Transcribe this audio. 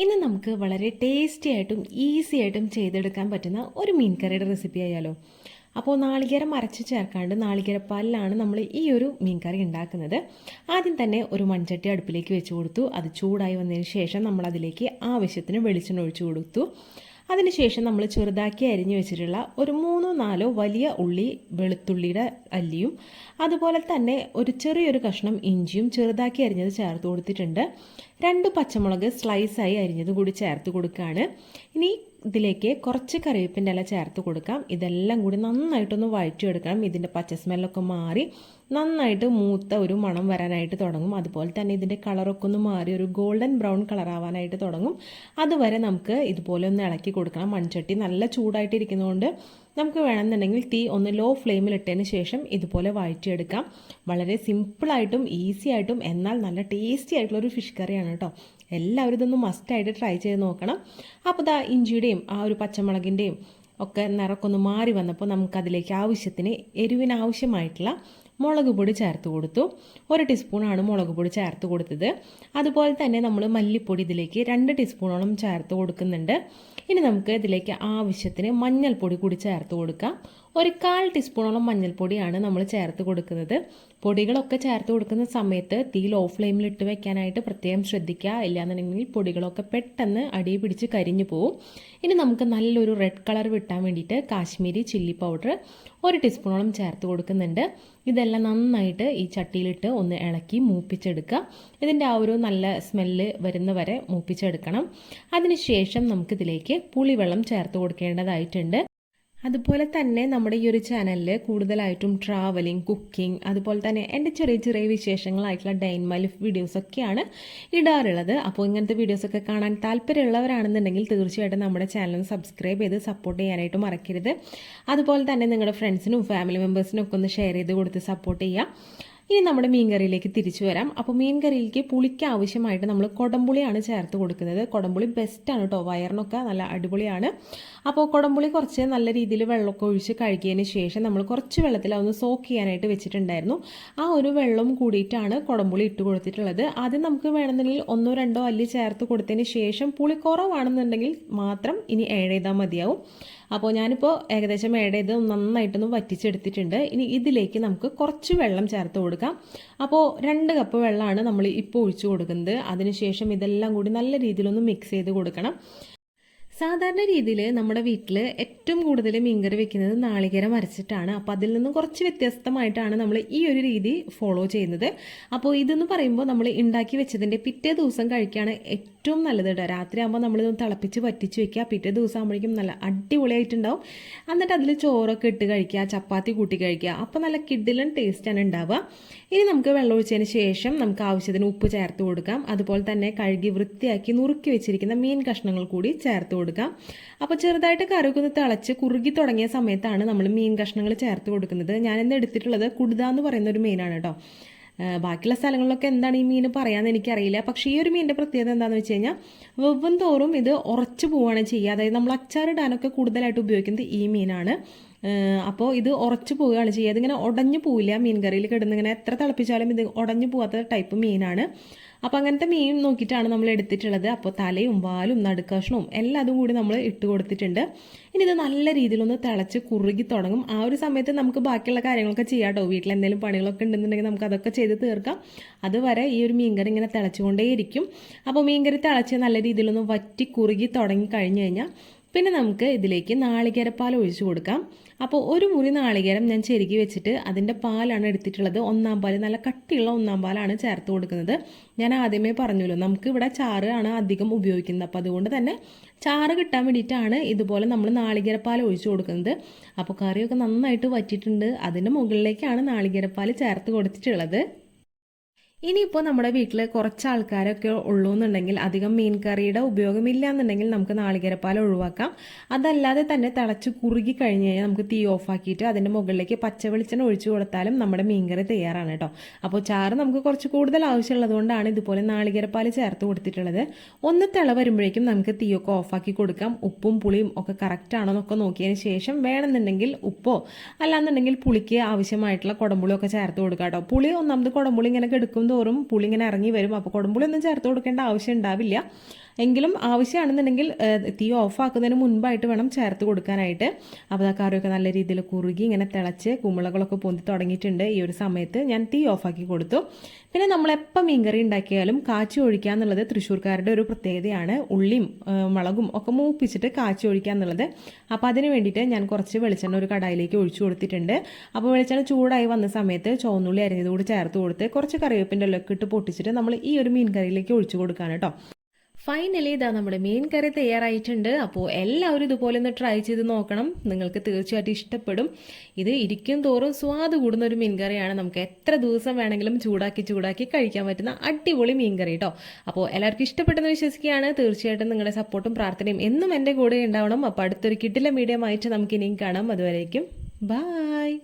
ഇന്ന് നമുക്ക് വളരെ ടേസ്റ്റി ആയിട്ടും ഈസി ആയിട്ടും ചെയ്തെടുക്കാൻ പറ്റുന്ന ഒരു മീൻ കറിയുടെ റെസിപ്പി ആയാലോ. അപ്പോൾ നാളികേരം അരച്ച് ചേർക്കാണ്ട് നാളികേരപ്പാലിലാണ് നമ്മൾ ഈ ഒരു മീൻ കറി ഉണ്ടാക്കുന്നത്. ആദ്യം തന്നെ ഒരു മൺചട്ടി അടുപ്പിലേക്ക് വെച്ച് കൊടുത്തു. അത് ചൂടായി വന്നതിന് ശേഷം നമ്മൾ അതിലേക്ക് ആവശ്യത്തിന് വെളിച്ചെണ്ണ ഒഴിച്ചു കൊടുത്തു. അതിനുശേഷം നമ്മൾ ചെറുതാക്കി അരിഞ്ഞു വെച്ചിട്ടുള്ള ഒരു മൂന്നോ നാലോ വലിയ ഉള്ളി വെളുത്തുള്ളിയുടെ അല്ലിയും അതുപോലെ തന്നെ ഒരു ചെറിയൊരു കഷ്ണം ഇഞ്ചിയും ചെറുതാക്കി അരിഞ്ഞത് ചേർത്ത് കൊടുത്തിട്ടുണ്ട്. രണ്ട് പച്ചമുളക് സ്ലൈസായി അരിഞ്ഞത് കൂടി ചേർത്ത് കൊടുക്കുകയാണ്. ഇനി ഇതിലേക്ക് കുറച്ച് കറിവേപ്പിന്റെ ഇല ചേർത്ത് കൊടുക്കാം. ഇതെല്ലാം കൂടി നന്നായിട്ടൊന്ന് വഴറ്റിയെടുക്കണം. ഇതിന്റെ പച്ച സ്മെല്ലൊക്കെ മാറി നന്നായിട്ട് മൂത്ത ഒരു മണം വരാനായിട്ട് തുടങ്ങും. അതുപോലെ തന്നെ ഇതിന്റെ കളറൊക്കെ ഒന്ന് മാറി ഒരു ഗോൾഡൻ ബ്രൗൺ കളറാവാനായിട്ട് തുടങ്ങും. അതുവരെ നമുക്ക് ഇതുപോലെ ഒന്ന് ഇളക്കി കൊടുക്കണം. മൺചട്ടി നല്ല ചൂടായിട്ടിരിക്കുന്നതുകൊണ്ട് നമുക്ക് വേണമെന്നുണ്ടെങ്കിൽ തീ ഒന്ന് ലോ ഫ്ലെയിമിൽ ഇട്ടതിന് ശേഷം ഇതുപോലെ വഴറ്റിയെടുക്കാം. വളരെ സിമ്പിളായിട്ടും ഈസി ആയിട്ടും എന്നാൽ നല്ല ടേസ്റ്റി ആയിട്ടുള്ള ഒരു ഫിഷ് കറിയാണ് കേട്ടോ. എല്ലാവരും ഇതൊന്ന് മസ്റ്റായിട്ട് ട്രൈ ചെയ്ത് നോക്കണം. അപ്പോൾ ഇതാ ഇഞ്ചിയുടെയും ആ ഒരു പച്ചമുളകിന്റെയും ഒക്കെ നിറക്കൊന്ന് മാറി വന്നപ്പോൾ നമുക്കതിലേക്ക് ആവശ്യത്തിന് എരിവിന് ആവശ്യമായിട്ടുള്ള മുളക് പൊടി ചേർത്ത് കൊടുത്തു. ഒരു ടീസ്പൂണാണ് മുളക് പൊടി ചേർത്ത് കൊടുത്തത്. അതുപോലെ തന്നെ നമ്മൾ മല്ലിപ്പൊടി ഇതിലേക്ക് രണ്ട് ടീസ്പൂണോളം ചേർത്ത് കൊടുക്കുന്നുണ്ട്. ഇനി നമുക്ക് ഇതിലേക്ക് ആവശ്യത്തിന് മഞ്ഞൾപ്പൊടി കൂടി ചേർത്ത് കൊടുക്കാം. ഒരു കാൽ ടീസ്പൂണോളം മഞ്ഞൾപ്പൊടിയാണ് നമ്മൾ ചേർത്ത് കൊടുക്കുന്നത്. പൊടികളൊക്കെ ചേർത്ത് കൊടുക്കുന്ന സമയത്ത് തീ ലോ ഫ്ലെയിമിൽ ഇട്ട് വെക്കാനായിട്ട് പ്രത്യേകം ശ്രദ്ധിക്കുക. ഇല്ലാന്നുണ്ടെങ്കിൽ പൊടികളൊക്കെ പെട്ടെന്ന് അടി പിടിച്ച് കരിഞ്ഞു പോവും. ഇനി നമുക്ക് നല്ലൊരു റെഡ് കളർ വിട്ടാൻ വേണ്ടിയിട്ട് കാശ്മീരി ചില്ലി പൗഡർ ഒരു ടീസ്പൂണോളം ചേർത്ത് കൊടുക്കുന്നുണ്ട്. ഇതെല്ലാം നന്നായിട്ട് ഈ ചട്ടിയിലിട്ട് ഒന്ന് ഇളക്കി മൂപ്പിച്ചെടുക്കുക. ഇതിന്റെ ആ ഒരു നല്ല സ്മെല്ല് വരുന്ന വരെ മൂപ്പിച്ചെടുക്കണം അതിനുശേഷം നമുക്കിതിലേക്ക് പുളിവെള്ളം ചേർത്ത് കൊടുക്കേണ്ടതായിട്ടുണ്ട്. അതുപോലെ തന്നെ നമ്മുടെ ഈ ഒരു ചാനലിൽ കൂടുതലായിട്ടും ട്രാവലിംഗ് കുക്കിംഗ് അതുപോലെ തന്നെ എന്റെ ചെറിയ ചെറിയ വിശേഷങ്ങളായിട്ടുള്ള മൈ ലൈഫ് വീഡിയോസൊക്കെയാണ് ഇടാറുള്ളത്. അപ്പോൾ ഇങ്ങനത്തെ വീഡിയോസൊക്കെ കാണാൻ താല്പര്യമുള്ളവരാണെന്നുണ്ടെങ്കിൽ തീർച്ചയായിട്ടും നമ്മുടെ ചാനൽ സബ്സ്ക്രൈബ് ചെയ്ത് സപ്പോർട്ട് ചെയ്യാനായിട്ട് മറക്കരുത്. അതുപോലെ തന്നെ നിങ്ങളുടെ ഫ്രണ്ട്സിനും ഫാമിലി മെമ്പേഴ്സിനും ഒക്കെ ഒന്ന് ഷെയർ ചെയ്ത് കൊടുത്ത് സപ്പോർട്ട് ചെയ്യുക. ഇനി നമ്മുടെ മീൻകറിയിലേക്ക് തിരിച്ചു വരാം. അപ്പോൾ മീൻകറിയിലേക്ക് പുളിക്ക് ആവശ്യമായിട്ട് നമ്മൾ കൊടംപുളിയാണ് ചേർത്ത് കൊടുക്കുന്നത്. കൊടംപുളി ബെസ്റ്റാണ് കേട്ടോ വയറിനൊക്കെ നല്ല അടിപൊളിയാണ്. അപ്പോൾ കൊടംപുളി കുറച്ച് നല്ല രീതിയിൽ വെള്ളമൊക്കെ ഒഴിച്ച് കഴുകിയതിന് ശേഷം നമ്മൾ കുറച്ച് വെള്ളത്തിൽ അതൊന്ന് സോക്ക് ചെയ്യാനായിട്ട് വെച്ചിട്ടുണ്ടായിരുന്നു. ആ ഒരു വെള്ളം കൂടിയിട്ടാണ് കൊടംപുളി ഇട്ട് കൊടുത്തിട്ടുള്ളത്. ആദ്യം നമുക്ക് വേണമെന്നുണ്ടെങ്കിൽ ഒന്നോ രണ്ടോ അല്ലി ചേർത്ത് കൊടുത്തതിന് ശേഷം പുളി കുറവാണെന്നുണ്ടെങ്കിൽ മാത്രം ഇനി ഏഴ് ചെയ്താൽ മതിയാവും. അപ്പോൾ ഞാനിപ്പോൾ ഏകദേശം ഏഡ് ഇത് നന്നായിട്ടൊന്ന് വറ്റിച്ചെടുത്തിട്ടുണ്ട്. ഇനി ഇതിലേക്ക് നമുക്ക് കുറച്ച് വെള്ളം ചേർത്ത് കൊടുക്കാം. അപ്പോൾ രണ്ട് കപ്പ് വെള്ളമാണ് നമ്മൾ ഇപ്പോൾ ഒഴിച്ചു കൊടുക്കുന്നത്. അതിനുശേഷം ഇതെല്ലാം കൂടി നല്ല രീതിയിലൊന്ന് മിക്സ് ചെയ്ത് കൊടുക്കണം. സാധാരണ രീതിയിൽ നമ്മുടെ വീട്ടിൽ ഏറ്റവും കൂടുതൽ മീൻകറി വെക്കുന്നത് നാളികേരം അരച്ചിട്ടാണ്. അപ്പോൾ അതിൽ നിന്നും കുറച്ച് വ്യത്യസ്തമായിട്ടാണ് നമ്മൾ ഈ ഒരു രീതി ഫോളോ ചെയ്യുന്നത്. അപ്പോൾ ഇതെന്ന് പറയുമ്പോൾ നമ്മൾ ഉണ്ടാക്കി വെച്ചതിന്റെ പിറ്റേ ദിവസം കഴിക്കുകയാണ് ഏറ്റവും നല്ലത് കേട്ടോ രാത്രി ആകുമ്പോൾ നമ്മളിതൊന്ന് തിളപ്പിച്ച് പറ്റിച്ച് വെക്കുക. പിറ്റേ ദിവസം ആകുമ്പോഴേക്കും നല്ല അടിപൊളിയായിട്ടുണ്ടാവും. എന്നിട്ട് അതിൽ ചോറൊക്കെ ഇട്ട് കഴിക്കുക ചപ്പാത്തി കൂട്ടി കഴിക്കുക. അപ്പോൾ നല്ല കിഡിലൻ ടേസ്റ്റാണ് ഉണ്ടാവുക ഇനി നമുക്ക് വെള്ളം ഒഴിച്ചതിന് ശേഷം നമുക്ക് ആവശ്യത്തിന് ഉപ്പ് ചേർത്ത് കൊടുക്കാം. അതുപോലെ തന്നെ കഴുകി വൃത്തിയാക്കി നുറുക്കി വെച്ചിരിക്കുന്ന മീൻ കഷ്ണങ്ങൾ കൂടി ചേർത്ത് കൊടുക്കാം. അപ്പോൾ ചെറുതായിട്ട് കറിയൊക്കെ ഒന്ന് തിളച്ച് കുറുകി തുടങ്ങിയ സമയത്താണ് നമ്മൾ മീൻ കഷ്ണങ്ങൾ ചേർത്ത് കൊടുക്കുന്നത്. ഞാൻ ഞാനിന്ന് എടുത്തിട്ടുള്ളത് കുടുത എന്ന് പറയുന്ന ഒരു മീനാണ് കേട്ടോ. ബാക്കിയുള്ള സ്ഥലങ്ങളിലൊക്കെ എന്താണ് ഈ മീൻ പറയാമെന്ന് എനിക്കറിയില്ല. പക്ഷേ ഈ ഒരു മീനിന്റെ പ്രത്യേകത എന്താണെന്ന് വെച്ച് കഴിഞ്ഞാൽ വെവ്വം തോറും ഇത് ഉറച്ചു പോവുകയാണ് ചെയ്യുക. അതായത് നമ്മൾ അച്ചാറിടാനൊക്കെ കൂടുതലായിട്ട് ഉപയോഗിക്കുന്നത് ഈ മീനാണ്. അപ്പോൾ ഇത് ഉറച്ചു പോവുകയാണ് ചെയ്യുക. ഇതിങ്ങനെ ഉടഞ്ഞു പോവില്ല മീൻ കറിയിൽ കിടന്നിങ്ങനെ. എത്ര തിളപ്പിച്ചാലും ഇത് ഉടഞ്ഞു പോവാത്ത ടൈപ്പ് മീനാണ്. അപ്പോൾ അങ്ങനത്തെ മീൻ നോക്കിയിട്ടാണ് നമ്മൾ എടുത്തിട്ടുള്ളത്. അപ്പോൾ തലയും വാലും നടുക്കഷ്ണവും എല്ലാം അതും കൂടി നമ്മൾ ഇട്ട് കൊടുത്തിട്ടുണ്ട്. ഇനി ഇത് നല്ല രീതിയിലൊന്ന് തിളച്ച് കുറുകി തുടങ്ങും. ആ ഒരു സമയത്ത് നമുക്ക് ബാക്കിയുള്ള കാര്യങ്ങളൊക്കെ ചെയ്യാം കേട്ടോ. വീട്ടിൽ എന്തെങ്കിലും പണികളൊക്കെ ഉണ്ടെന്നുണ്ടെങ്കിൽ നമുക്ക് അതൊക്കെ ചെയ്ത് തീർക്കാം. അതുവരെ ഈ ഒരു മീൻകറി ഇങ്ങനെ തിളച്ചുകൊണ്ടേയിരിക്കും. അപ്പോൾ മീൻകറി തിളച്ച് നല്ല രീതിയിലൊന്ന് വറ്റി കുറുകി തുടങ്ങി കഴിഞ്ഞ് കഴിഞ്ഞാൽ പിന്നെ നമുക്ക് ഇതിലേക്ക് നാളികേരപ്പാൽ ഒഴിച്ചു കൊടുക്കാം. അപ്പോൾ ഒരു മുറി നാളികേരം ഞാൻ ചെരുകി വെച്ചിട്ട് അതിന്റെ പാലാണ് എടുത്തിട്ടുള്ളത്. ഒന്നാം പാൽ നല്ല കട്ടിയുള്ള ഒന്നാം പാലാണ് ചേർത്ത് കൊടുക്കുന്നത്. ഞാൻ ആദ്യമേ പറഞ്ഞല്ലോ നമുക്ക് ഇവിടെ ചാറ് ആണ് അധികം ഉപയോഗിക്കുന്നത്. അപ്പോൾ അതുകൊണ്ട് തന്നെ ചാറ് കിട്ടാൻ വേണ്ടിയിട്ടാണ് ഇതുപോലെ നമ്മൾ നാളികേരപ്പാൽ ഒഴിച്ചു കൊടുക്കുന്നത്. അപ്പോൾ കറിയൊക്കെ നന്നായിട്ട് വറ്റിയിട്ടുണ്ട്. അതിന്റെ മുകളിലേക്കാണ് നാളികേരപ്പാൽ ചേർത്ത് കൊടുത്തിട്ടുള്ളത്. ഇനിയിപ്പോൾ നമ്മുടെ വീട്ടിൽ കുറച്ച് ആൾക്കാരൊക്കെ ഉള്ളൂ എന്നുണ്ടെങ്കിൽ അധികം മീൻ കറിയുടെ ഉപയോഗമില്ല എന്നുണ്ടെങ്കിൽ നമുക്ക് നാളികേരപ്പാൽ ഒഴിവാക്കാം. അതല്ലാതെ തന്നെ തിളച്ച് കുറുകി കഴിഞ്ഞ് കഴിഞ്ഞാൽ നമുക്ക് തീ ഓഫാക്കിയിട്ട് അതിന്റെ മുകളിലേക്ക് പച്ച വെളിച്ചെണ്ണ ഒഴിച്ചു കൊടുത്താലും നമ്മുടെ മീൻകറി തയ്യാറാണ് കേട്ടോ. അപ്പോൾ ചാറ് നമുക്ക് കുറച്ച് കൂടുതൽ ആവശ്യമുള്ളതുകൊണ്ടാണ് ഇതുപോലെ നാളികേരപ്പാൽ ചേർത്ത് കൊടുത്തിട്ടുള്ളത്. ഒന്ന് തിള വരുമ്പോഴേക്കും നമുക്ക് തീയൊക്കെ ഓഫാക്കി കൊടുക്കാം. ഉപ്പും പുളിയും ഒക്കെ കറക്റ്റ് ആണോ എന്നൊക്കെ നോക്കിയതിന് ശേഷം വേണമെന്നുണ്ടെങ്കിൽ ഉപ്പോ അല്ലാന്നുണ്ടെങ്കിൽ പുളിക്ക് ആവശ്യമായിട്ടുള്ള കുടമ്പുളിയൊക്കെ ചേർത്ത് കൊടുക്കാം കേട്ടോ. പുളി ഒന്നാമത് കുടമ്പുളി ഇങ്ങനെ കെടുക്കും തോറും പുളി ഇങ്ങനെ ഇറങ്ങി വരും. അപ്പോൾ കുടമ്പുളി ഒന്നും ചേർത്ത് കൊടുക്കേണ്ട ആവശ്യം ഉണ്ടാവില്ല. എങ്കിലും ആവശ്യമാണെന്നുണ്ടെങ്കിൽ തീ ഓഫാക്കുന്നതിന് മുൻപായിട്ട് വേണം ചേർത്ത് കൊടുക്കാനായിട്ട്. അപ്പോൾ ആ കറിയൊക്കെ നല്ല രീതിയിൽ കുറുകി ഇങ്ങനെ തിളച്ച് കുമ്പളകളൊക്കെ പൊന്തി തുടങ്ങിയിട്ടുണ്ട് ഈ ഒരു സമയത്ത്. ഞാൻ തീ ഓഫാക്കി കൊടുത്തു. പിന്നെ നമ്മളെപ്പോൾ മീൻകറി ഉണ്ടാക്കിയാലും കാച്ചി ഒഴിക്കുക എന്നുള്ളത് തൃശ്ശൂർക്കാരുടെ ഒരു പ്രത്യേകതയാണ്. ഉള്ളിയും മുളകും ഒക്കെ മൂപ്പിച്ചിട്ട് കാച്ചി ഒഴിക്കുക എന്നുള്ളത്. അപ്പോൾ അതിന് വേണ്ടിയിട്ട് ഞാൻ കുറച്ച് വെളിച്ചെണ്ണ ഒരു കടായിലേക്ക് ഒഴിച്ചു കൊടുത്തിട്ടുണ്ട്. അപ്പോൾ വെളിച്ചെണ്ണ ചൂടായി വന്ന സമയത്ത് ചുവന്നുള്ളി അരിഞ്ഞത് കൂടി ചേർത്ത് കൊടുത്ത് കുറച്ച് കറിവേപ്പിന്റെ ഇലയൊക്കെ ഇട്ട് പൊട്ടിച്ചിട്ട് നമ്മൾ ഈ ഒരു മീൻ കറിയിലേക്ക് ഒഴിച്ചു കൊടുക്കാൻ കേട്ടോ ഫൈനലി ഇതാ നമ്മുടെ മീൻ കറി തയ്യാറായിട്ടുണ്ട്. അപ്പോൾ എല്ലാവരും ഇതുപോലെ ഒന്ന് ട്രൈ ചെയ്ത് നോക്കണം. നിങ്ങൾക്ക് തീർച്ചയായിട്ടും ഇഷ്ടപ്പെടും. ഇത് ഇരിക്കും തോറും സ്വാദ് കൂടുന്ന ഒരു മീൻ കറിയാണ് നമുക്ക് എത്ര ദിവസം വേണമെങ്കിലും ചൂടാക്കി ചൂടാക്കി കഴിക്കാൻ പറ്റുന്ന അടിപൊളി മീൻ കറി കേട്ടോ അപ്പോൾ എല്ലാവർക്കും ഇഷ്ടപ്പെട്ടെന്ന് വിശ്വസിക്കുകയാണ്. തീർച്ചയായിട്ടും നിങ്ങളുടെ സപ്പോർട്ടും പ്രാർത്ഥനയും എന്നും എന്റെ കൂടെ ഉണ്ടാവണം. അപ്പോൾ അടുത്തൊരു കിട്ടില്ല മീഡിയം ആയിട്ട് നമുക്ക് ഇനിയും കാണാം. അതുവരേക്കും ബായ്